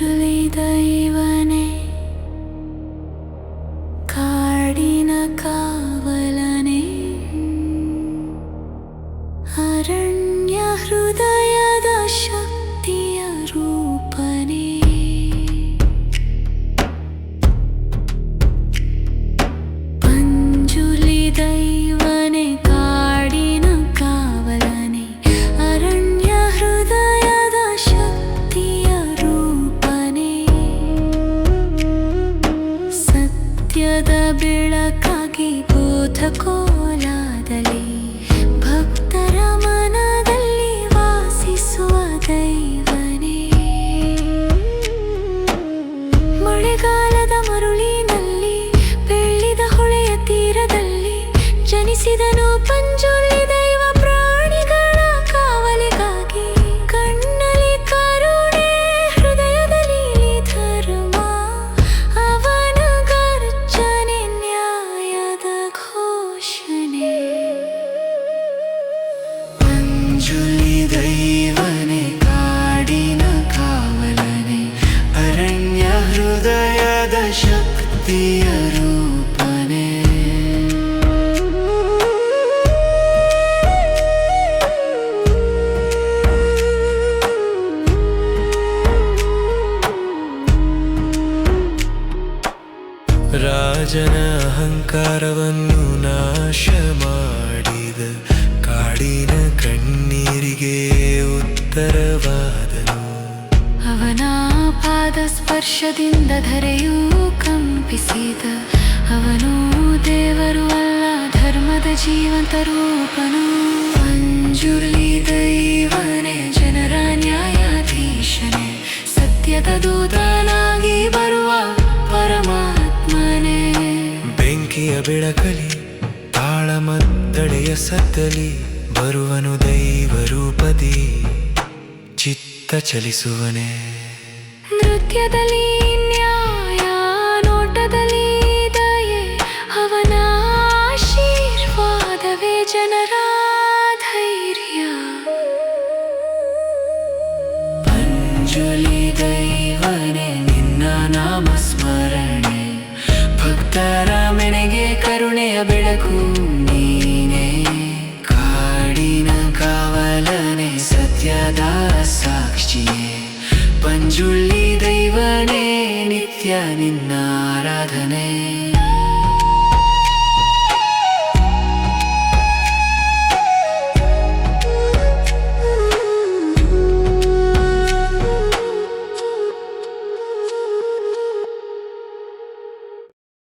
Julie, ಅರಣ್ಯ ಹೃದಯದ ಶಕ್ತಿಯ ರೂಪನೆ. ದೈವನೆ ಕಾಡಿನ ಕಾವಲನೆ. ಅರಣ್ಯ ಹೃದಯದ ರೂಪನೆ. ಸತ್ಯದ ಬೆಳಕಾಗಿ ಬೋಧ ಜನಿಸಿದನು ಪಂಜುಳಿ ದೈವ ಪ್ರಾಣಿಗಳ ಕಾವಲಿಗಾಗಿ. ಕಣ್ಣಲ್ಲಿ ಕರುಣೆ, ಹೃದಯದಲ್ಲಿ ಧರ್ಮ ಅವನ ಗರ್ಜನೆ, ನ್ಯಾಯದ ಘೋಷಣೆ. ಪಂಜುಲಿ ದೈವನೆ, ಕಾಡಿನ ಕಾವಲನೆ. ಅರಣ್ಯ ಹೃದಯದ ಶಕ್ತಿಯ ರಾಜನ ಅಹಂಕಾರವನ್ನು ನಾಶ ಮಾಡಿದ ಕಾಡಿನ ಕಣ್ಣೀರಿಗೆ ಉತ್ತರವಾದನು. ಅವನ ಪಾದ ಸ್ಪರ್ಶದಿಂದ ಧರೆಯೂ ಕಂಪಿಸಿದ. ಅವನು ದೇವರು ಅಲ್ಲ, ಧರ್ಮದ ಜೀವಂತ ರೂಪನು. ಅಂಜುಲಿ ದೈವನೇ, ಜನರ ನ್ಯಾಯಾಧೀಶನೇ, ಸತ್ಯದ ದೂತನಾಗಿ ಬೆಂಕಿಯ ಬೆಳಕಲಿ, ತಾಳಮದ್ದಳೆಯ ಸದ್ದಲಿ, ಬರುವನು ದೈವ ರೂಪದಿ, ಚಿತ್ತ ಚಲಿಸುವನೆ. ನೃತ್ಯದಲ್ಲಿ ನ್ಯಾಯ ದಯೆ ಆಶೀರ್ವಾದವೇ ಜನರ ಧೈರ್ಯ. ದೈವನೇ, ನಿನ್ನ ನಾಮ ಸ್ಮರಣೆ ಭಕ್ತರ ಮೆನೆಗೆ ಕರುಣೆಯ ಬೆಳಕು ನೀನೇ. ಕಾಡಿನ ಕಾವಲನೆ ಸತ್ಯದ ಸಾಕ್ಷಿಯೇ. ಪಂಜುಳ್ಳಿ ದೈವನೇ ನಿತ್ಯ ನಿನ್ನ ಆರಾಧನೆ